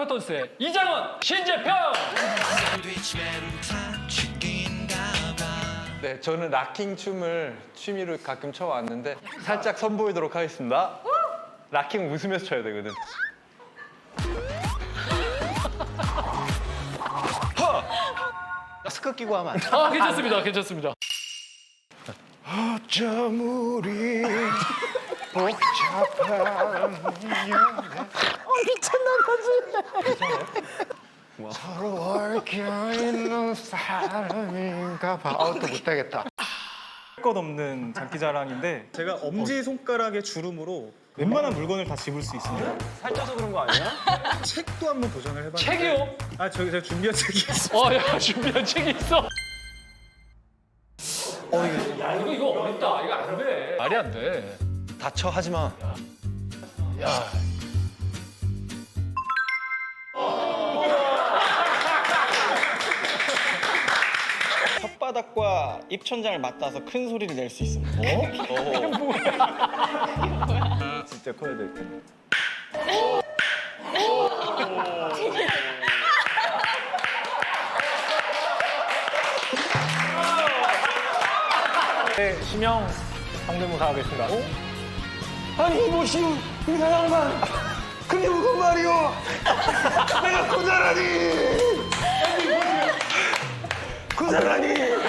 프로톤스의 이장원, 신재평. 네, 저는 락킹 춤을 취미로 가끔 춰왔는데 살짝 선보이도록 하겠습니다. 락킹 웃으면서 춰야 되거든. 허! 마스크 끼고 하면 안 돼. 아 괜찮습니다, 괜찮습니다. 어쩜 우리 복잡한 서로 얽혀 있는 사람인가 봐. 아우 또 못하겠다. 것 없는 장기자랑인데 제가 엄지 손가락의 주름으로 웬만한 물건을 다 집을 수 있습니다. 살쪄서 그런 거 아니야? 책도 한번 도전을 해봤는데 책이요? 아 저기 제가 준비한 책이 있어요. 어, 야 준비한 책이 있어. 어, 이거, 야, 이거 이거 어렵다. 이거 안 돼. 말이 안 돼. 다쳐 하지 마. 야, 혓바닥과 입천장을 맞닿아서 큰 소리를 낼 수 있습니다. 진짜 커야 될 텐데. 네, 심형 성대모사 하겠습니다. 아니 이보시오 이 사람만 그게 무슨 말이오? 내가 고자라니 고자라니